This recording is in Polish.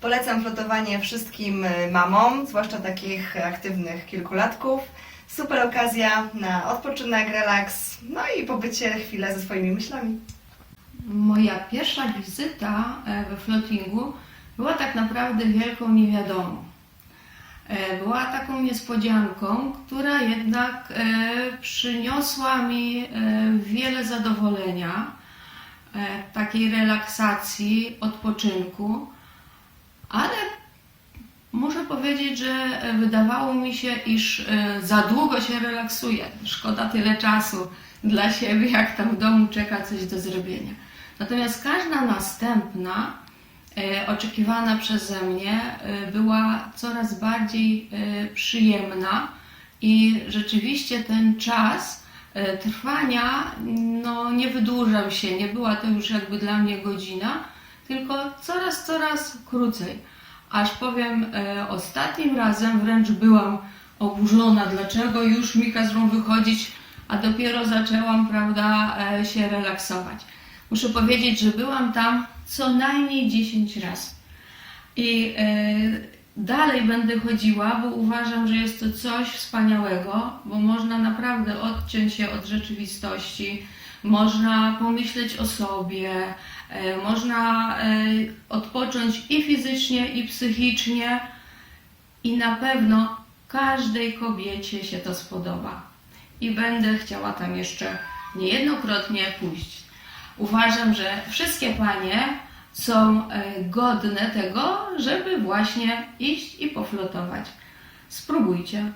Polecam flotowanie wszystkim y, mamom, zwłaszcza takich aktywnych kilkulatków. Super okazja na odpoczynek, relaks, no i pobycie chwilę ze swoimi myślami. Moja pierwsza wizyta e, we floatingu była tak naprawdę wielką niewiadomą. E, Była taką niespodzianką, która jednak e, przyniosła mi wiele zadowolenia, takiej relaksacji, odpoczynku, ale muszę powiedzieć, że e, wydawało mi się, iż e, za długo się relaksuję. Szkoda tyle czasu dla siebie, jak tam w domu czeka coś do zrobienia. Natomiast każda następna, e, oczekiwana przeze mnie, była coraz bardziej przyjemna i rzeczywiście ten czas trwania no, nie wydłużał się. Nie była to już jakby dla mnie godzina, tylko coraz, coraz krócej. Aż powiem, e, ostatnim razem wręcz byłam oburzona, dlaczego już mi każą wychodzić, a dopiero zaczęłam, prawda, e, się relaksować. Muszę powiedzieć, że byłam tam co najmniej 10 razy. I e, dalej będę chodziła, bo uważam, że jest to coś wspaniałego, bo można naprawdę odciąć się od rzeczywistości, można pomyśleć o sobie, e, można e, odpocząć i fizycznie, i psychicznie, i na pewno każdej kobiecie się to spodoba. I będę chciała tam jeszcze niejednokrotnie pójść. Uważam, że wszystkie panie są e, godne tego, żeby właśnie iść i poflotować. Spróbujcie.